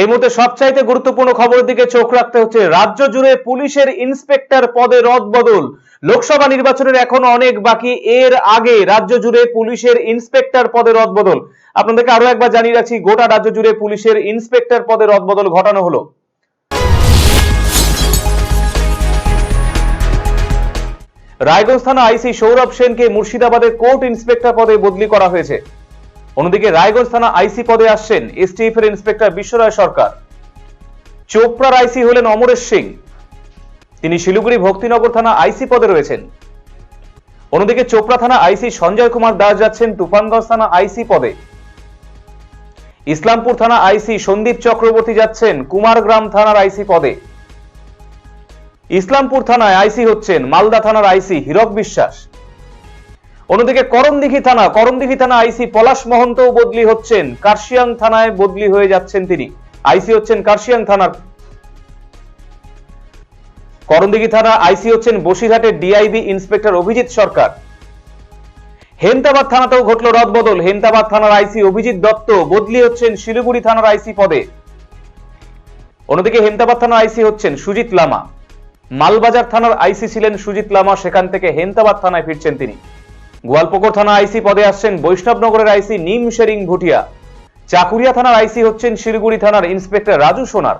এই মুহূর্তে সবচাইতে গুরুত্বপূর্ণ খবরের দিকে চোখ রাখতে হচ্ছে রাজ্য জুড়ে পুলিশের ইন্সপেক্টর পদে রদবদল লোকসভা নির্বাচনের এখনও অনেক বাকি। এর আগে রাজ্য জুড়ে পুলিশের ইন্সপেক্টর পদে রদবদল আপনাদেরকে আরও একবার জানিয়ে রাখছি, গোটা রাজ্য জুড়ে পুলিশের ইন্সপেক্টর পদে রদবদল ঘটানো হলো। রায়গঞ্জ থানা আইসি সৌরভ সেনকে মুর্শিদাবাদের কোর্ট ইন্সপেক্টর পদে বদলি করা হয়েছে। অন্যদিকে রায়গঞ্জ থানা আইসি পদে আসছেন এসটিএফ এর ইন্সপেক্টর বিশ্বরায় সরকার। চোপড়ার আইসি হলেন অমরেশ সিং। তিনি শিলিগুড়ি ভক্তিনগর থানা আইসি পদে রয়েছেন। অন্যদিকে চোপড়া থানা আইসি সঞ্জয় কুমার দাস যাচ্ছেন তুফানগঞ্জ থানা আইসি পদে। ইসলামপুর থানা আইসি সন্দীপ চক্রবর্তী যাচ্ছেন কুমারগ্রাম থানার আইসি পদে। ইসলামপুর থানায় আইসি হচ্ছেন মালদা থানার আইসি হীরক বিশ্বাস। অন্যদিকে করমদিঘি থানা করমদিঘি থানা আইসি পলাশ মহন্ত বদলি হচ্ছেন। কার্শিয়াং থানায় বদলি হয়ে যাচ্ছেন তিনি। আইসি হচ্ছেন কার্শিয়াং থানার। করমদিঘি থানা আইসি হচ্ছেন বসিরহাটের ডিআইবি ইন্সপেক্টর অভিজিৎ সরকার। হেমতাবাদ থানাতেও ঘটল রদবদল। হেমতাবাদ থানার আইসি অভিজিৎ দত্ত বদলি হচ্ছেন শিলিগুড়ি থানার আইসি পদে। অন্যদিকে হেমতাবাদ থানার আইসি হচ্ছেন সুজিত লামা। মালবাজার থানার আইসি ছিলেন সুজিত লামা। সেখান থেকে হেমতাবাদ থানায় ফিরছেন তিনি। গোয়ালপুকুর থানা আইসি পদে আসছেন বৈষ্ণবনগরের আইসি নিম শেরিং ভুটিয়া। চাকুরিয়া থানার আইসি হচ্ছেন শিলিগুড়ি থানার ইন্সপেক্টর রাজু সোনার।